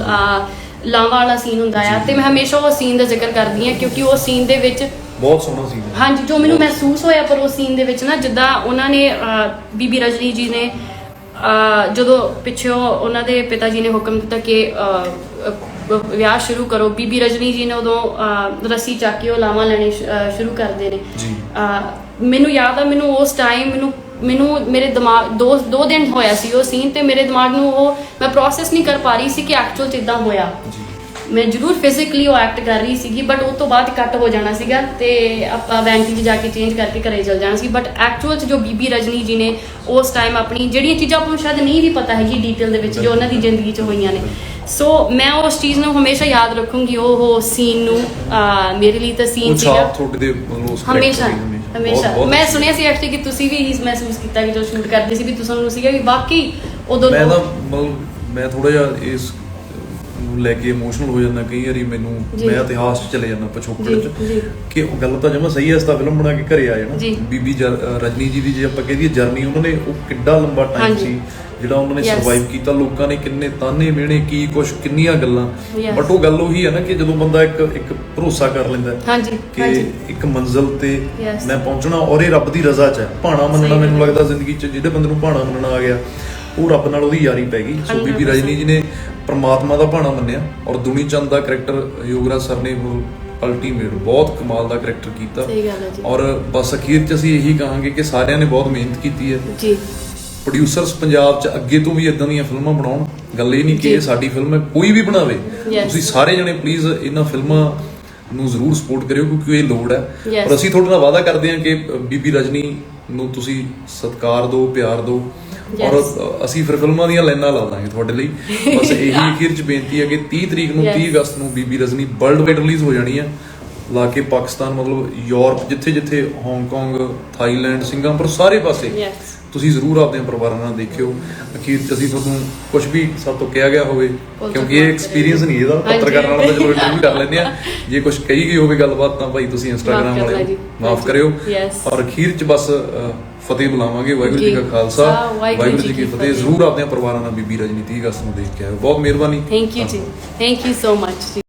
ਲਾਵਾਂ ਵਾਲਾ ਸੀਨ ਹੁੰਦਾ ਆ ਤੇ ਮੈਂ ਹਮੇਸ਼ਾ ਉਹ ਸੀਨ ਦਾ ਜ਼ਿਕਰ ਕਰਦੀ ਆ ਕਿਉਂਕਿ ਉਹ ਸੀਨ ਦੇ ਵਿੱਚ ਬਹੁਤ ਸੋਹਣਾ ਸੀ ਹਾਂਜੀ ਜੋ ਮੈਨੂੰ ਮਹਿਸੂਸ ਹੋਇਆ ਪਰ ਉਸ ਸੀਨ ਦੇ ਵਿੱਚ ਨਾ ਜਿੱਦਾਂ ਉਹਨਾਂ ਨੇ ਅਹ, ਬੀਬੀ ਰਜਨੀ ਜੀ ਨੇ ਅਹ, ਜਦੋਂ ਪਿੱਛੋਂ ਉਹਨਾਂ ਦੇ ਪਿਤਾ ਜੀ ਨੇ ਹੁਕਮ ਦਿੱਤਾ ਕਿ ਅਹ, ਅਹ, ਵਿਆਹ ਸ਼ੁਰੂ ਕਰੋ ਬੀਬੀ ਰਜਨੀ ਜੀ ਨੇ ਉਦੋਂ ਅਹ, ਰੱਸੀ ਚੱਕ ਕੇ ਉਹ ਲਾਵਾਂ ਲੈਣੇ ਸ਼- ਅਹ, ਸ਼ੁਰੂ ਕਰਦੇ ਨੇ। ਜੀ। ਅਹ, ਮੈਨੂੰ ਯਾਦ ਆ ਮੈਨੂੰ ਉਸ ਟਾਈਮ ਮੈਨੂੰ ਮੈਨੂੰ ਮੇਰੇ ਦਿਮਾਗ ਦੋ ਦੋ ਦਿਨ ਹੋਇਆ ਸੀ ਉਹ ਸੀਨ ਤੇ ਮੇਰੇ ਦਿਮਾਗ ਨੂੰ ਉਹ ਮੈਂ ਪ੍ਰੋਸੈਸ ਨਹੀਂ ਕਰ ਪਾ ਰਹੀ ਸੀ ਕਿ ਐਕਚੁਅਲ ਇਦਾਂ ਹੋਇਆ। ਮੈਂ ਜ਼ਰੂਰ ਫਿਜ਼ੀਕਲੀ ਉਹ ਐਕਟ ਕਰ ਰਹੀ ਸੀਗੀ ਬਟ ਉਸ ਤੋਂ ਬਾਅਦ ਕੱਟ ਹੋ ਜਾਣਾ ਸੀਗਾ ਤੇ ਆਪਾਂ ਬੈਂਕਿੰਗ 'ਚ ਜਾ ਕੇ ਚੇਂਜ ਕਰਕੇ ਘਰੇ ਚਲ ਜਾਣਾ ਸੀ ਬਟ ਐਕਚੁਅਲ 'ਚ ਜੋ ਬੀਬੀ ਰਜਨੀ ਜੀ ਨੇ ਉਸ ਟਾਈਮ ਆਪਣੀ ਜਿਹੜੀਆਂ ਚੀਜ਼ਾਂ ਆਪਾਂ ਨੂੰ ਸ਼ਾਇਦ ਨਹੀਂ ਵੀ ਪਤਾ ਹੈਗੀ ਡਿਟੇਲ ਦੇ ਵਿੱਚ ਜੋ ਉਹਨਾਂ ਦੀ ਜ਼ਿੰਦਗੀ 'ਚ ਹੋਈਆਂ ਨੇ। ਸੋ ਮੈਂ ਉਸ ਚੀਜ਼ ਨੂੰ ਹਮੇਸ਼ਾ ਯਾਦ ਰੱਖੂੰਗੀ ਉਹ ਉਹ ਸੀਨ ਨੂੰ ਮੇਰੇ ਲਈ ਤਾਂ ਸੀਨ ਉਹ ਸੀਗਾ। ਹਮੇਸ਼ਾ। ਹਮੇਸ਼ਾ ਬਹੁਤ- ਬਹੁਤ ਮੈਂ। ਸੁਣਿਆ ਸੀ ਐਕਚੁਅਲੀ ਕਿ ਤੁਸੀਂ ਵੀ ਇਹੀ ਮਹਿਸੂਸ ਕੀਤਾ ਕਿ ਜੋ ਸ਼ੂਟ ਕਰਦੇ ਸੀ ਵੀ ਤੁਹਾਨੂੰ ਸੀਗਾ ਵੀ ਬਾਕੀ ਉਦੋਂ ਮੈਂ ਤਾਂ ਲੋਕ- ਮਤਲਬ ਮੈਂ ਥੋੜਾ ਜਿਹਾ ਇਸ ਨੂੰ ਲੈ ਕੇ ਇਮੋਸ਼ਨਲ ਹੋ ਜਾਂਦਾ ਕਈ ਵਾਰੀ ਮੈਨੂੰ। ਮੈਂ ਇਤਿਹਾਸ 'ਚ ਚਲੇ ਜਾਂਦਾ ਪਿਛੋਕੜ 'ਚ। ਕਿ ਉਹ ਗੱਲ ਤਾਂ ਜਮਾ ਸਹੀ ਹੈ ਇਸ ਤਾਂ ਫਿਲਮ ਬਣਾ ਕੇ ਘਰੇ ਆ ਜਾਣਾ। ਬੀਬੀ ਰਜਨੀ ਜੀ ਦੀ ਜੇ ਆਪਾਂ ਕਹਦੀਏ ਜਰਨੀ ਉਹਨਾਂ ਨੇ ਉਹ ਕਿੱਡਾ ਲੰਬਾ ਟਾਈਮ। ਸੀ ਜਿਹੜਾ ਉਹਨਾਂ ਨੇ. ਸਰਵਾਈਵ ਕੀਤਾ ਲੋਕਾਂ ਨੇ ਕਿੰਨੇ ਤਾਨੇ ਮਿਹਣੇ ਕੀ ਕੁਛ ਕਿੰਨੀਆਂ ਗੱਲਾਂ. ਬਟ ਉਹ ਗੱਲ ਉਹੀ ਹੈ ਨਾ ਕਿ ਜਦੋਂ ਬੰਦਾ ਇੱਕ ਇੱਕ ਭਰੋਸਾ ਕਰ ਲੈਂਦਾ ਹਾਂਜੀ ਕਿ ਇੱਕ ਮੰਜ਼ਲ ਤੇ. ਮੈਂ ਪਹੁੰਚਣਾ ਔਰ ਇਹ ਰੱਬ ਦੀ ਰਜ਼ਾ 'ਚ ਹੈ ਭਾਣਾ ਮੰਨਣਾ ਮੈਨੂੰ। ਲੱਗਦਾ ਜ਼ਿੰਦਗੀ 'ਚ ਜਿਹੜੇ ਬੰਦੇ ਨੂੰ ਭਾਣਾ ਮੰਨਣਾ ਆ ਗਿਆ ਉਹ ਰੱਬ ਨਾਲ ਉਹਦੀ ਯਾਰੀ ਪੈ ਗਈ। ਸੋ ਬੀਬੀ 100% ਰਜਨੀ ਜੀ ਨੇ ਪ੍ਰਮਾਤਮਾ ਦਾ ਭਾਣਾ ਮੰਨਿਆ ਔਰ ਦੁਨੀ ਚੰਦ ਦਾ ਕਰੈਕਟਰ ਯੋਗਰਾਜ ਸਰ ਨੇ ਅਲਟੀਮੇਟ ਬਹੁਤ ਕਮਾਲ ਦਾ ਕਰੈਕਟਰ ਕੀਤਾ। ਔਰ ਬਸ ਅਖੀਰ 'ਚ ਅਸੀਂ ਇਹੀ ਕਹਾਂਗੇ ਕਿ ਸਾਰਿਆਂ ਨੇ ਬਹੁਤ ਮਿਹਨਤ ਕੀਤੀ ਹੈ। ਜੀ। ਪ੍ਰੋਡਿਊਸਰਸ ਪੰਜਾਬ 'ਚ ਅੱਗੇ ਤੋਂ ਵੀ ਇਦਾਂ ਦੀਆਂ ਫਿਲਮਾਂ ਬਣਾਉਣ। ਗੱਲ ਇਹ ਨਹੀਂ ਕਿ। ਇਹ ਸਾਡੀ ਫਿਲਮ ਹੈ ਕੋਈ ਵੀ ਬਣਾਵੇ. ਤੁਸੀਂ ਸਾਰੇ ਜਣੇ ਪਲੀਜ਼ ਇਹਨਾਂ ਫਿਲਮਾਂ ਨੂੰ ਜ਼ਰੂਰ ਸਪੋਰਟ ਕਰਿਓ ਕਿਉਂਕਿ ਇਹ ਲੋੜ ਹੈ. ਔਰ ਅਸੀਂ ਤੁਹਾਡੇ ਨਾਲ ਵਾਅਦਾ ਕਰਦੇ ਹਾਂ ਕਿ ਬੀਬੀ ਰਜਨੀ ਨੂੰ ਤੁਸੀਂ ਸਤਿਕਾਰ ਦਿਓ ਪਿਆਰ ਦਿਓ। ਔਰ ਅਸੀਂ ਫਿਰ ਫਿਲਮਾਂ ਦੀਆਂ ਲਾਈਨਾਂ ਲਾ ਦਾਂਗੇ ਤੁਹਾਡੇ ਲਈ। ਬਸ [laughs] ਇਹੀ ਅਖੀਰ 'ਚ ਬੇਨਤੀ ਹੈ ਕਿ 30 ਤਰੀਕ ਨੂੰ Yes. 30 ਅਗਸਤ ਨੂੰ ਬੀਬੀ ਰਜਨੀ ਵਰਲਡ ਵਾਈਡ ਰਿਲੀਜ਼ ਹੋ ਜਾਣੀ ਹੈ। ਲਾ ਕੇ ਪਾਕਿਸਤਾਨ ਮਤਲਬ ਯੂਰਪ ਜਿੱਥੇ ਜਿੱਥੇ ਹਾਂਗਕਾਂਗ ਥਾਈਲੈਂਡ ਸਿੰਗਾਪੁਰ ਸਾਰੇ ਪਾਸੇ ਤੁਸੀਂ ਜ਼ਰੂਰ ਆਪਣੇ ਪਰਿਵਾਰਾਂ ਨਾਲ ਦੇਖਿਓ ਅਖੀਰ ਚ ਅਸੀਂ ਤੁਹਾਨੂੰ ਕੁਝ ਵੀ ਸਭ ਤੋਂ ਕਿਹਾ ਗਿਆ ਹੋਵੇ ਕਿਉਂਕਿ ਇਹ ਐਕਸਪੀਰੀਅੰਸ ਨਹੀਂ ਇਹਦਾ। ਪੱਤਰਕਾਰ ਨਾਲ ਤਾਂ ਚਲੋ ਇੰਟਰਵਿਊ ਕਰ ਲੈਂਦੇ ਆ ਜੇ ਕੁਝ ਕਹੀ ਗਈ ਹੋਵੇ ਗੱਲਬਾਤ ਤਾਂ ਭਾਈ ਤੁਸੀਂ ਇੰਸਟਾਗ੍ਰam ਵਾਲੇ। ਮਾਫ। ਕਰਿਓ. ਔਰ ਅਖੀਰ ਚ ਬਸ ਫਤਿਹ ਬੁਲਾਵਾਂਗੇ ਵਾਹਿਗੁਰੂ ਜੀ। ਕਾ ਖਾਲਸਾ ਵਾਹਿਗੁਰੂ ਜੀ ਕੀ ਫਤਿਹ ਜ਼ਰੂਰ ਆਪਣੇ ਪਰਿਵਾਰਾਂ ਨਾਲ ਬੀਬੀ ਰਜਨੀਤੀ ਅਗਸਤ ਨੂੰ ਦੇਖ ਕੇ ਆਇਓ ਬਹੁਤ ਮਿਹਰਬਾਨੀ ਥੈਂਕ ਯੂ ਜੀ ਥੈਂਕ ਯੂ ਸੋ ਮਚ